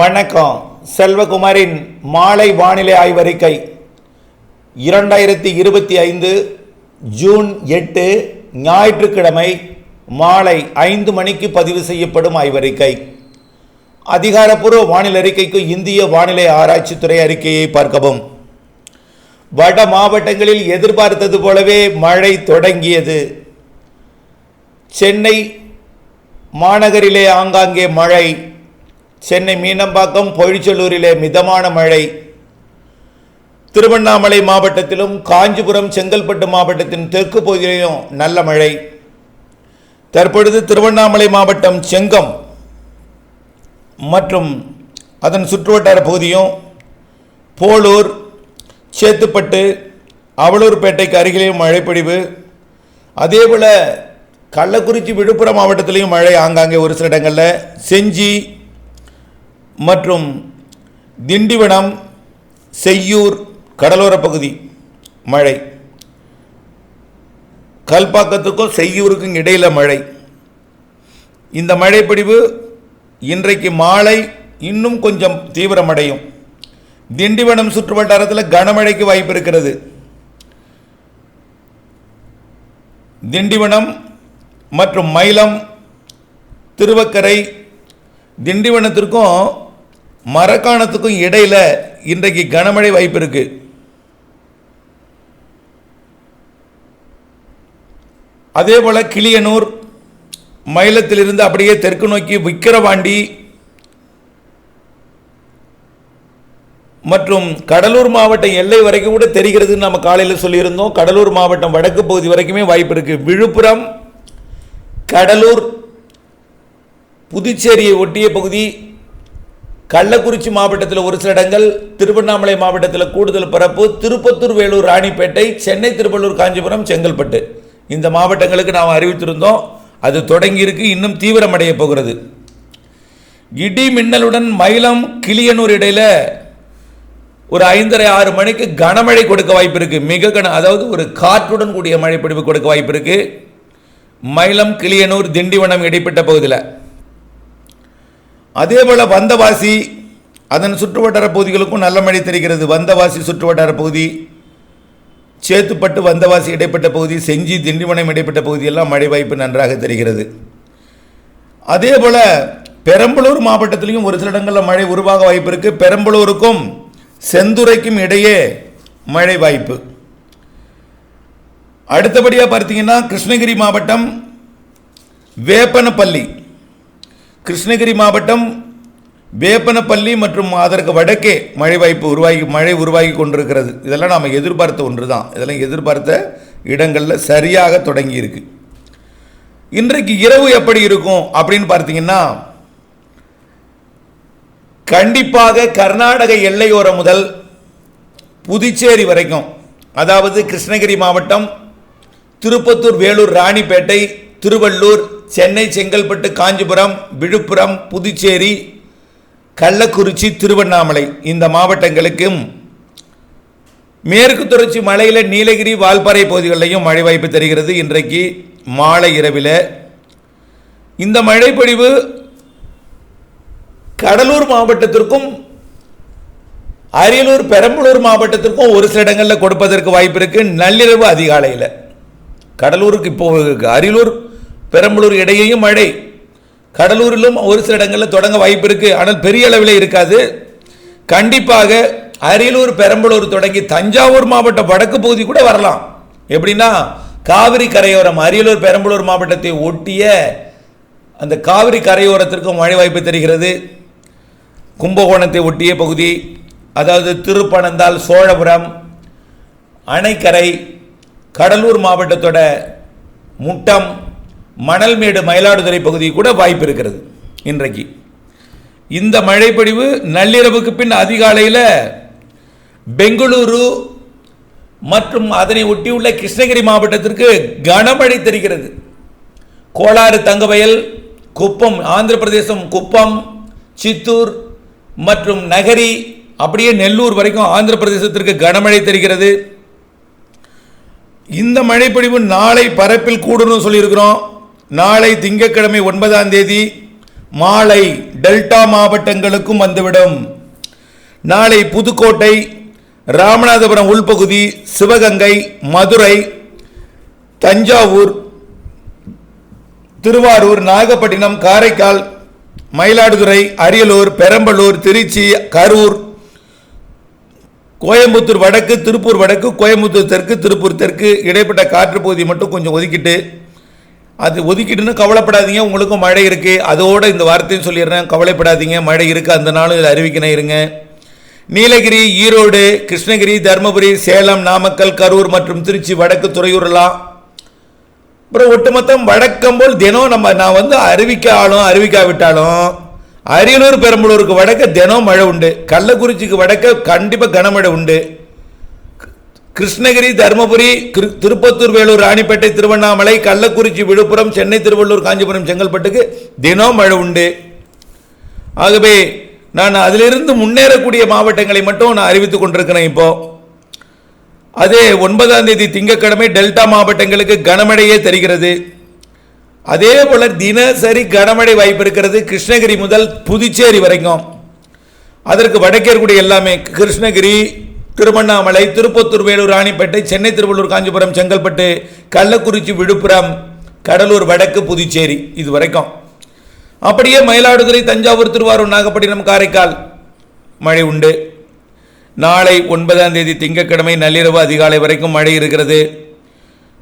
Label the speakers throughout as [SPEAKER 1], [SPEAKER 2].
[SPEAKER 1] வணக்கம். செல்வகுமாரின் மாலை வானிலை ஆய்வறிக்கை. இரண்டாயிரத்தி இருபத்தி ஐந்து ஜூன் எட்டு ஞாயிற்றுக்கிழமை மாலை ஐந்து மணிக்கு பதிவு செய்யப்படும் ஆய்வறிக்கை. அதிகாரப்பூர்வ வானிலை அறிக்கைக்கு இந்திய வானிலை ஆராய்ச்சித்துறை அறிக்கையை பார்க்கவும். வட மாவட்டங்களில் எதிர்பார்த்தது போலவே மழை தொடங்கியது. சென்னை மாநகரிலே ஆங்காங்கே மழை. சென்னை மீனம்பாக்கம் பொழிச்சலூரிலே மிதமான மழை. திருவண்ணாமலை மாவட்டத்திலும் காஞ்சிபுரம் செங்கல்பட்டு மாவட்டத்தின் தெற்கு பகுதியிலும் நல்ல மழை. தற்பொழுது திருவண்ணாமலை மாவட்டம் செங்கம் மற்றும் அதன் சுற்றுவட்டார பகுதியும் போலூர் சேத்துப்பட்டு அவலூர்பேட்டைக்கு அருகிலேயும் மழைப்பொழிவு. அதேபோல் கள்ளக்குறிச்சி விழுப்புரம் மாவட்டத்திலையும் மழை ஆங்காங்கே ஒரு சில இடங்களில். செஞ்சி மற்றும் திண்டிவனம் செய்யூர் கடலோர பகுதி மழை. கல்பாக்கத்துக்கும் செய்யூருக்கும் இடையில மழை. இந்த மழைப்பிடிவு இன்றைக்கு மாலை இன்னும் கொஞ்சம் தீவிரமடையும். திண்டிவனம் சுற்றுவட்டாரத்தில் கனமழைக்கு வாய்ப்பு இருக்கிறது. திண்டிவனம் மற்றும் மயிலம் திருவக்கரை திண்டிவனத்திற்கும் மரக்காணத்துக்கும் இடையில் இன்றைக்கு கனமழை வாய்ப்பு இருக்கு. அதே போல கிளியனூர் மயிலத்திலிருந்து அப்படியே தெற்கு நோக்கி விக்கிரவாண்டி மற்றும் கடலூர் மாவட்டம் எல்லை வரைக்கும் கூட தெரிகிறதுன்னு நம்ம காலையில் சொல்லியிருந்தோம். கடலூர் மாவட்டம் வடக்கு பகுதி வரைக்குமே வாய்ப்பு இருக்கு. விழுப்புரம் கடலூர் புதுச்சேரியை ஒட்டிய பகுதி கள்ளக்குறிச்சி மாவட்டத்தில் ஒரு சில இடங்கள் திருவண்ணாமலை மாவட்டத்தில் கூடுதல் பரப்பு திருப்பத்தூர் வேலூர் ராணிப்பேட்டை சென்னை திருவள்ளூர் காஞ்சிபுரம் செங்கல்பட்டு. இந்த மாவட்டங்களுக்கு நாம் அறிவித்திருந்தோம் அது தொடங்கியிருக்கு இன்னும் தீவிரமடைய போகிறது. இடி மின்னலுடன் மயிலம் கிளியனூர் இடையில் ஒரு ஐந்தரை ஆறு மணிக்கு கனமழை கொடுக்க வாய்ப்பு இருக்குது மிக கன அதாவது ஒரு காற்றுடன் கூடிய மழை கொடுக்க வாய்ப்பு இருக்குது மயிலம் கிளியனூர் திண்டிவனம் இடைப்பட்ட பகுதியில். அதேபோல் வந்தவாசி அதன் சுற்றுவட்டார பகுதிகளுக்கும் நல்ல மழை தெரிகிறது. வந்தவாசி சுற்றுவட்டார பகுதி சேத்துப்பட்டு வந்தவாசி இடைப்பட்ட பகுதி செஞ்சி திண்டிவனம் இடைப்பட்ட பகுதியெல்லாம் மழை வாய்ப்பு நன்றாக தெரிகிறது. அதே போல் பெரம்பலூர் மாவட்டத்திலையும் ஒரு சில இடங்களில் மழை உருவாக வாய்ப்பு இருக்குது பெரம்பலூருக்கும் செந்துறைக்கும் இடையே மழை வாய்ப்பு. அடுத்தபடியாக பார்த்தீங்கன்னா கிருஷ்ணகிரி மாவட்டம் வேப்பனப்பள்ளி கிருஷ்ணகிரி மாவட்டம் வேப்பனப்பள்ளி மற்றும் அதற்கு வடக்கே மழை வாய்ப்பு உருவாகி மழை உருவாகி கொண்டிருக்கிறது. இதெல்லாம் நாம் எதிர்பார்த்த ஒன்று தான் இதெல்லாம் எதிர்பார்த்த இடங்களில் சரியாக தொடங்கியிருக்கு. இன்றைக்கு இரவு எப்படி இருக்கும் அப்படின்னு பார்த்தீங்கன்னா கண்டிப்பாக கர்நாடக எல்லையோரம் முதல் புதுச்சேரி வரைக்கும் அதாவது கிருஷ்ணகிரி மாவட்டம் திருப்பத்தூர் வேலூர் ராணிப்பேட்டை திருவள்ளூர் சென்னை செங்கல்பட்டு காஞ்சிபுரம் விழுப்புரம் புதுச்சேரி கள்ளக்குறிச்சி திருவண்ணாமலை இந்த மாவட்டங்களுக்கும் மேற்கு தொடர்ச்சி மலையில் நீலகிரி வால்பாறை பகுதிகளிலையும் மழை வாய்ப்பு தருகிறது. இன்றைக்கு மாலை இரவில் இந்த மழைப்பொழிவு கடலூர் மாவட்டத்திற்கும் அரியலூர் பெரம்பலூர் மாவட்டத்திற்கும் ஒரு சில இடங்களில் கொடுப்பதற்கு வாய்ப்பு இருக்குது நள்ளிரவு அதிகாலையில். கடலூருக்கு இப்போ அரியலூர் பெரம்பலூர் இடையேயும் மழை. கடலூரிலும் ஒரு சில இடங்களில் தொடங்க வாய்ப்பு இருக்குது ஆனால் பெரிய அளவில் இருக்காது. கண்டிப்பாக அரியலூர் பெரம்பலூர் தொடங்கி தஞ்சாவூர் மாவட்ட வடக்கு பகுதி கூட வரலாம். எப்படின்னா காவிரி கரையோரம் அரியலூர் பெரம்பலூர் மாவட்டத்தை ஒட்டிய அந்த காவிரி கரையோரத்திற்கும் மழை வாய்ப்பு தெரிகிறது. கும்பகோணத்தை ஒட்டிய பகுதி அதாவது திருப்பனந்தால் சோழபுரம் அணைக்கரை கடலூர் மாவட்டத்தோட முட்டம் மணல்மேடு மயிலாடுதுறை பகுதி கூட வாய்ப்பு இருக்கிறது இன்றைக்கு. இந்த மழைப்பொழிவு நள்ளிரவுக்கு பின் அதிகாலையில் பெங்களூரு மற்றும் அதனை ஒட்டியுள்ள கிருஷ்ணகிரி மாவட்டத்திற்கு கனமழை தெரிகிறது. கோளாறு தங்கவயல் குப்பம் ஆந்திர பிரதேசம் குப்பம் சித்தூர் மற்றும் நகரி அப்படியே நெல்லூர் வரைக்கும் ஆந்திர பிரதேசத்திற்கு கனமழை தெரிகிறது. இந்த மழைப்பொழிவு நாளை பரப்பில் கூடணும்னு சொல்லியிருக்கிறோம். நாளை திங்கட்கிழமை ஒன்பதாம் தேதி மாலை டெல்டா மாவட்டங்களுக்கும் வந்துவிடும். நாளை புதுக்கோட்டை ராமநாதபுரம் உள்பகுதி சிவகங்கை மதுரை தஞ்சாவூர் திருவாரூர் நாகப்பட்டினம் காரைக்கால் மயிலாடுதுறை அரியலூர் பெரம்பலூர் திருச்சி கரூர் கோயம்புத்தூர் வடக்கு திருப்பூர் வடக்கு கோயம்புத்தூர் தெற்கு திருப்பூர் தெற்கு இடைப்பட்ட காற்று பகுதி மட்டும் கொஞ்சம் ஒதுக்கிட்டு அது ஒதுக்கிட்டுன்னு கவலைப்படாதீங்க. உங்களுக்கும் மழை இருக்குது அதோட இந்த வார்த்தையும் சொல்லிடுறேன். கவலைப்படாதீங்க. மழை இருக்குது அந்த நாளும் இதில் அறிவிக்கணும் இருங்க. நீலகிரி ஈரோடு கிருஷ்ணகிரி தருமபுரி சேலம் நாமக்கல் கரூர் மற்றும் திருச்சி வடக்கு துறையூர்லாம் அப்புறம் ஒட்டுமொத்தம் வழக்கம் போல் தினம் நம்ம நான் வந்து அறிவிக்காலும் அறிவிக்காவிட்டாலும் அரியலூர் பெரம்பலூருக்கு வடக்க தினம் மழை உண்டு. கள்ளக்குறிச்சிக்கு வடக்க கண்டிப்பாக கனமழை உண்டு. கிருஷ்ணகிரி தருமபுரி திருப்பத்தூர் வேலூர் ராணிப்பேட்டை திருவண்ணாமலை கள்ளக்குறிச்சி விழுப்புரம் சென்னை திருவள்ளூர் காஞ்சிபுரம் செங்கல்பட்டுக்கு தினம் மழை உண்டு. ஆகவே நான் அதிலிருந்து முன்னேறக்கூடிய மாவட்டங்களை மட்டும் நான் அறிவித்துக் கொண்டிருக்கிறேன் இப்போ. அதே ஒன்பதாம் தேதி திங்கக்கிழமை டெல்டா மாவட்டங்களுக்கு கனமழையே தெரிகிறது. அதே போல தினசரி கனமழை வாய்ப்பு இருக்கிறது கிருஷ்ணகிரி முதல் புதுச்சேரி வரைக்கும். அதற்கு வடக்கே இருக்கக்கூடிய எல்லாமே கிருஷ்ணகிரி திருவண்ணாமலை திருப்பத்தூர் வேலூர் ராணிப்பேட்டை சென்னை திருவள்ளூர் காஞ்சிபுரம் செங்கல்பட்டு கள்ளக்குறிச்சி விழுப்புரம் கடலூர் வடக்கு புதுச்சேரி இது வரைக்கும் அப்படியே மயிலாடுதுறை தஞ்சாவூர் திருவாரூர் நாகப்பட்டினம் காரைக்கால் மழை உண்டு. நாளை ஒன்பதாம் தேதி திங்கட்கிழமை நள்ளிரவு அதிகாலை வரைக்கும் மழை இருக்கிறது.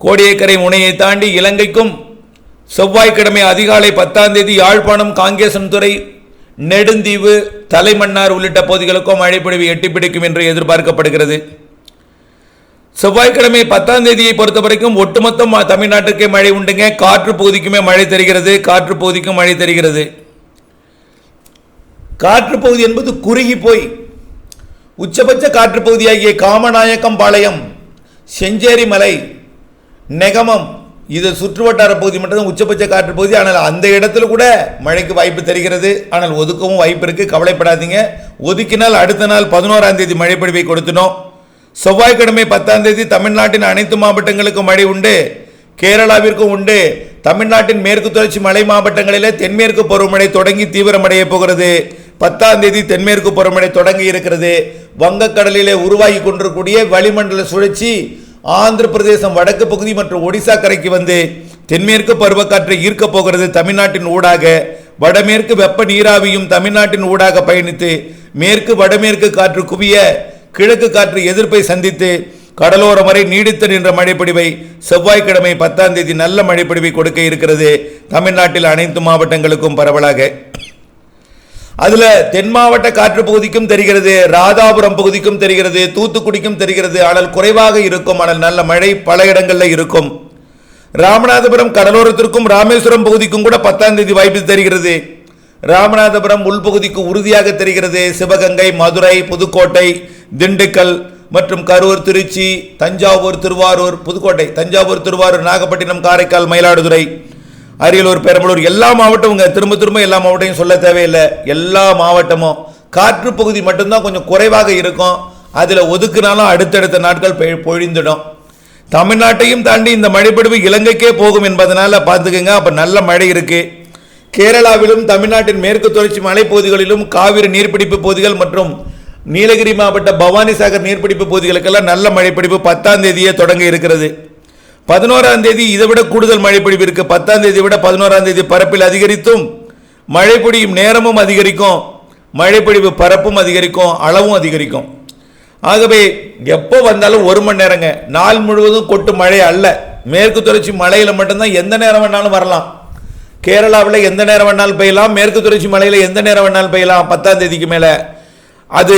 [SPEAKER 1] கோடியக்கரை முனையை தாண்டி இலங்கைக்கும் செவ்வாய்க்கிழமை அதிகாலை பத்தாம் தேதி யாழ்ப்பாணம் காங்கேசன்துறை நெடுந்தீவு தலைமன்னார் உள்ளிட்ட பகுதிகளுக்கும் மழை பொழிவு எட்டி பிடிக்கும் என்று எதிர்பார்க்கப்படுகிறது. செவ்வாய்க்கிழமை பத்தாம் தேதியை பொறுத்த வரைக்கும் ஒட்டுமொத்த தமிழ்நாட்டுக்கே மழை உண்டுங்க. காற்று பகுதிக்குமே மழை தெரிகிறது. காற்று பகுதிக்கும் மழை தெரிகிறது. காற்று பகுதி என்பது குறுகி போய். உச்சபட்ச காற்று பகுதியாகிய காமநாயக்கம் பாளையம் செஞ்சேரி மலை நெகமம் இது சுற்றுவட்டார பகுதி மட்டும்தான் உச்சபட்ச காற்று பகுதி. ஆனால் அந்த இடத்துல கூட மழைக்கு வாய்ப்பு தெரிகிறது. ஆனால் ஒதுக்கவும் வாய்ப்பு இருக்குது கவலைப்படாதீங்க. ஒதுக்கினால் அடுத்த நாள் பதினோராம் தேதி மழைப்பொழிவை கொடுத்துனோம். செவ்வாய்க்கிழமை பத்தாம் தேதி தமிழ்நாட்டின் அனைத்து மாவட்டங்களுக்கும் மழை உண்டு. கேரளாவிற்கும் உண்டு. தமிழ்நாட்டின் மேற்கு தொடர்ச்சி மலை மாவட்டங்களிலே தென்மேற்கு பருவமழை தொடங்கி தீவிரமடைய போகிறது. பத்தாம் தேதி தென்மேற்கு பருவமழை தொடங்கி இருக்கிறது. வங்கக்கடலிலே உருவாகி கொண்டிருக்கூடிய வளிமண்டல சுழற்சி ஆந்திர பிரதேசம் வடக்கு பகுதி மற்றும் ஒடிசா கரைக்கு வந்து தென்மேற்கு பருவக்காற்றை ஈர்க்கப் போகிறது தமிழ்நாட்டின் ஊடாக. வடமேற்கு வெப்ப நீராவியும் தமிழ்நாட்டின் ஊடாக பயணித்து மேற்கு வடமேற்கு காற்று குவிய கிழக்கு காற்று எதிர்ப்பை சந்தித்து கடலோரம் வரை நீடித்து நின்ற மழைப்பிடிவை செவ்வாய்க்கிழமை பத்தாம் தேதி நல்ல மழைப்பிடிவை கொடுக்க இருக்கிறது தமிழ்நாட்டில் அனைத்து மாவட்டங்களுக்கும் பரவலாக. அதுல தென் மாவட்ட காற்று பகுதிக்கும் தெரிகிறது ராதாபுரம் பகுதிக்கும் தெரிகிறது தூத்துக்குடிக்கும் தெரிகிறது. ஆனால் குறைவாக இருக்கும். ஆனால் நல்ல மழை பல இடங்களில் இருக்கும். ராமநாதபுரம் கடலோரத்திற்கும் ராமேஸ்வரம் பகுதிக்கும் கூட பத்தாம் தேதி வாய்ப்பு தெரிகிறது. ராமநாதபுரம் உள்பகுதிக்கு உறுதியாக தெரிகிறது. சிவகங்கை மதுரை புதுக்கோட்டை திண்டுக்கல் மற்றும் கரூர் திருச்சி தஞ்சாவூர் திருவாரூர் புதுக்கோட்டை தஞ்சாவூர் திருவாரூர் நாகப்பட்டினம் காரைக்கால் மயிலாடுதுறை. அரியலூர் பெரம்பலூர் எல்லா மாவட்டமுங்க திரும்ப திரும்ப எல்லா மாவட்டமும் சொல்ல தேவையில்லை. எல்லா மாவட்டமும். காற்று பகுதி மட்டும்தான் கொஞ்சம் குறைவாக இருக்கும். அதில் ஒதுக்குனாலும் அடுத்தடுத்த நாட்கள் பெ- பொழிந்துடும். தமிழ்நாட்டையும் தாண்டி இந்த மழைப்பிடிவு இலங்கைக்கே போகும் என்பதனால் பார்த்துக்கோங்க அப்போ நல்ல மழை இருக்குது கேரளாவிலும் தமிழ்நாட்டின் மேற்கு தொடர்ச்சி மலைப்பகுதிகளிலும் காவிரி நீர்பிடிப்பு பகுதிகள் மற்றும் நீலகிரி மாவட்ட பவானிசாகர் நீர்பிடிப்பு பகுதிகளுக்கெல்லாம் நல்ல மழைப்பிடிப்பு பத்தாம் தேதியே தொடங்க இருக்கிறது. பதினோராம் தேதி இதை விட கூடுதல் மழைப்பொழிவு இருக்கு. பத்தாம் தேதி விட பதினோராம் தேதி பரப்பில் அதிகரித்தும் மழை பொழியும் நேரமும் அதிகரிக்கும் மழைப்பொழிவு பரப்பும் அதிகரிக்கும் அளவும் அதிகரிக்கும். ஆகவே எப்போ வந்தாலும் ஒரு மணி நேரங்க. நாள் முழுவதும் கொட்டு மழை அல்ல. மேற்கு தொடர்ச்சி மலையில மட்டும்தான் எந்த நேரம் வேணாலும் வரலாம். கேரளாவில் எந்த நேரம் வேணாலும் பெய்யலாம். மேற்கு தொடர்ச்சி மலையில் எந்த நேரம் வேணாலும் பெய்யலாம். பத்தாம் தேதிக்கு மேலே. அது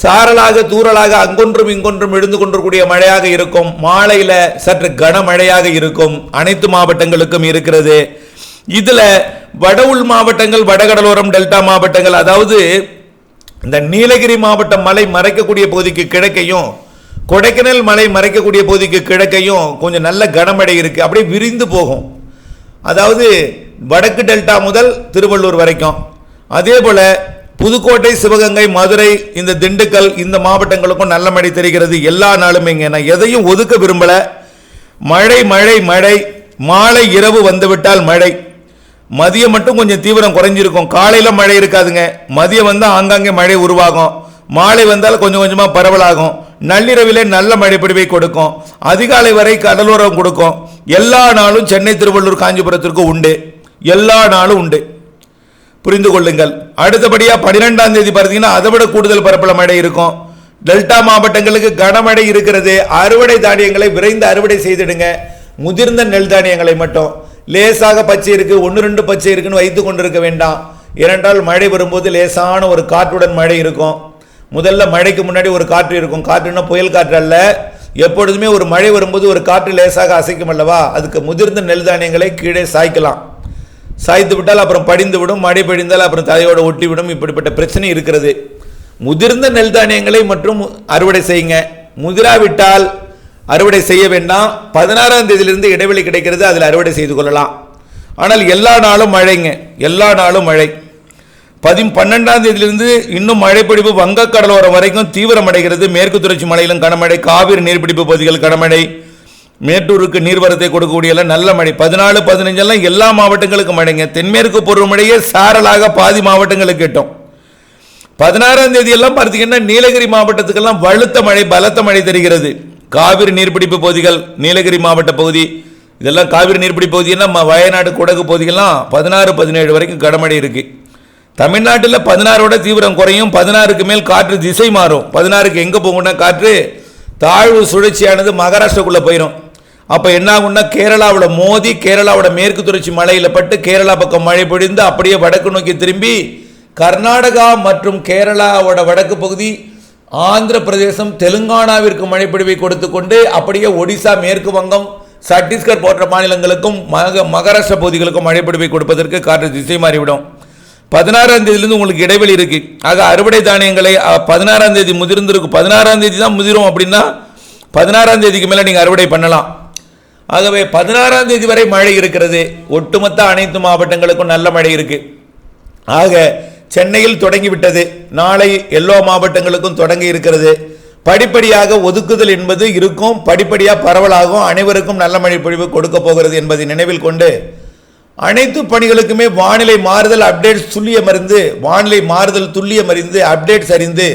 [SPEAKER 1] சாரலாக தூரலாக அங்கொன்றும் இங்கொன்றும் எழுந்து கொண்டிருக்கூடிய மழையாக இருக்கும். மாலையில் சற்று கனமழையாக இருக்கும். அனைத்து மாவட்டங்களுக்கும் இருக்கிறது. இதில் வட உள் மாவட்டங்கள் வடகடலோரம் டெல்டா மாவட்டங்கள் அதாவது இந்த நீலகிரி மாவட்டம் மலை மறைக்கக்கூடிய பகுதிக்கு கிழக்கையும் கொடைக்கானல் மலை மறைக்கக்கூடிய பகுதிக்கு கிழக்கையும் கொஞ்சம் நல்ல கனமழை இருக்குது அப்படியே விரிந்து போகும். அதாவது வடக்கு டெல்டா முதல் திருவள்ளூர் வரைக்கும். அதே போல் புதுக்கோட்டை சிவகங்கை மதுரை இந்த திண்டுக்கல் இந்த மாவட்டங்களுக்கும் நல்ல மழை தெரிகிறது எல்லா நாளுமேங்க நான் எதையும் ஒதுக்க விரும்பல. மழை மழை மழை. மாலை இரவு வந்துவிட்டால் மழை. மதியம் மட்டும் கொஞ்சம் தீவிரம் குறைஞ்சிருக்கும். காலையில் மழை இருக்காதுங்க. மதியம் வந்தால் ஆங்காங்கே மழை உருவாகும். மாலை வந்தால் கொஞ்சம் கொஞ்சமாக பரவலாகும். நள்ளிரவிலே நல்ல மழைப்பிடிவை கொடுக்கும். அதிகாலை வரை கடலோரம் கொடுக்கும். எல்லா நாளும் சென்னை திருவள்ளூர் காஞ்சிபுரத்திற்கு உண்டு. எல்லா நாளும் உண்டு. புரிந்து கொள்ளுங்கள் அடுத்தபடியாக பன்னிரெண்டாம் தேதி பார்த்தீங்கன்னா அதை விட கூடுதல் பரப்பள மழை இருக்கும். டெல்டா மாவட்டங்களுக்கு கனமழை இருக்கிறது. அறுவடை தானியங்களை விரைந்து அறுவடை செய்திடுங்க. முதிர்ந்த நெல் தானியங்களை மட்டும். லேசாக பச்சை இருக்குது ஒன்று ரெண்டு பச்சை இருக்குன்னு வைத்து கொண்டிருக்க வேண்டாம். ஏனென்றால் மழை வரும்போது லேசான ஒரு காற்றுடன் மழை இருக்கும். முதல்ல மழைக்கு முன்னாடி ஒரு காற்று இருக்கும். காற்றுன்னா புயல் காற்று அல்ல. எப்பொழுதுமே ஒரு மழை வரும்போது ஒரு காற்று லேசாக அசைக்கும் அல்லவா? அதுக்கு முதிர்ந்த நெல் தானியங்களை கீழே சாய்க்கலாம். சாய்த்து விட்டால் அப்புறம் படிந்து விடும் மழை பெய்ந்தால் அப்புறம் தலையோடு ஒட்டி விடும். இப்படிப்பட்ட பிரச்சனை இருக்கிறது. முதிர்ந்த நெல் தானியங்களை மற்றும் அறுவடை செய்யுங்க. முதிராவிட்டால் அறுவடை செய்ய வேண்டாம். பதினாறாம் தேதியிலிருந்து இடைவெளி கிடைக்கிறது அதில் அறுவடை செய்து கொள்ளலாம். ஆனால் எல்லா நாளும் மழைங்க. எல்லா நாளும் மழை. பதி பன்னெண்டாம் தேதியிலிருந்து இன்னும் மழைப்பிடிப்பு வங்கக்கடலோரம் வரைக்கும் தீவிரமடைகிறது. மேற்கு தொடர்ச்சி மலையிலும் கனமழை காவிரி நீர்பிடிப்பு பகுதிகள் கனமழை. மேட்டூருக்கு நீர்வரத்தை கொடுக்கக்கூடிய எல்லாம் நல்ல மழை. பதினாலு பதினஞ்செல்லாம் எல்லா மாவட்டங்களுக்கும் மழைங்க. தென்மேற்கு பருவமழையே சாரலாக பாதி மாவட்டங்களுக்கு கிட்டும். பதினாறாம் தேதி எல்லாம் பார்த்தீங்கன்னா நீலகிரி மாவட்டத்துக்கெல்லாம் வலுத்த மழை பலத்த மழை தெரிகிறது. காவிரி நீர்பிடிப்பு பகுதிகள் நீலகிரி மாவட்ட பகுதி. இதெல்லாம் காவிரி நீர்பிடிப்பு பகுதின்னா வயநாடு குடகு பகுதிகள்லாம் பதினாறு பதினேழு வரைக்கும் கடமழை இருக்குது தமிழ்நாட்டில் பதினாறோட தீவிரம் குறையும். பதினாறுக்கு மேல் காற்று திசை மாறும். பதினாறுக்கு எங்கே போகும்னா காற்று தாழ்வு சுழற்சியானது மகாராஷ்டிரக்குள்ளே போயிடும் அப்போ என்ன ஆகும்னா கேரளாவோட மோதி கேரளாவோட மேற்கு தொடர்ச்சி மலையில் பட்டு கேரளா பக்கம் மழை பொழிந்து அப்படியே வடக்கு நோக்கி திரும்பி கர்நாடகா மற்றும் கேரளாவோட வடக்கு பகுதி ஆந்திர பிரதேசம் தெலுங்கானாவிற்கு மழைப்பொழிவை கொடுத்து கொண்டு அப்படியே ஒடிசா மேற்கு வங்கம் சத்தீஸ்கர் போன்ற மாநிலங்களுக்கும் மக மகாராஷ்டிரா பகுதிகளுக்கும் மழைப்பொழிவை கொடுப்பதற்கு காற்று திசை மாறிவிடும். பதினாறாம் தேதியிலிருந்து உங்களுக்கு இடைவெளி இருக்கு. ஆக அறுவடை தானியங்களை பதினாறாம் தேதி முதிர்ந்திருக்கும் பதினாறாம் தேதி தான் முதிரும் அப்படின்னா பதினாறாம் தேதிக்கு மேலே நீங்கள் அறுவடை பண்ணலாம். ஆகவே பதினாறாம் தேதி வரை மழை இருக்கிறது. ஒட்டுமொத்த அனைத்து மாவட்டங்களுக்கும் நல்ல மழை இருக்கு. ஆக சென்னையில் தொடங்கிவிட்டது. நாளை எல்லா மாவட்டங்களுக்கும் தொடங்கி இருக்கிறது. படிப்படியாக ஒதுக்குதல் என்பது இருக்கும். படிப்படியாக பரவலாகும். அனைவருக்கும் நல்ல மழை பொழிவு கொடுக்க போகிறது என்பதை நினைவில் கொண்டு அனைத்து பணிகளுக்குமே வானிலை மாறுதல் அப்டேட்ஸ் துல்லியம் அறிந்து வானிலை மாறுதல் துல்லியம் அறிந்து அப்டேட்ஸ் அறிந்து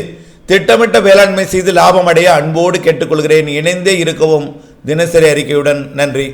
[SPEAKER 1] திட்டமிட்ட வேளாண்மை செய்து லாபம் அடைய அன்போடு கேட்டுக்கொள்கிறேன். இணைந்தே இருக்கவும் தினசரி அறிக்கையுடன் நன்றி.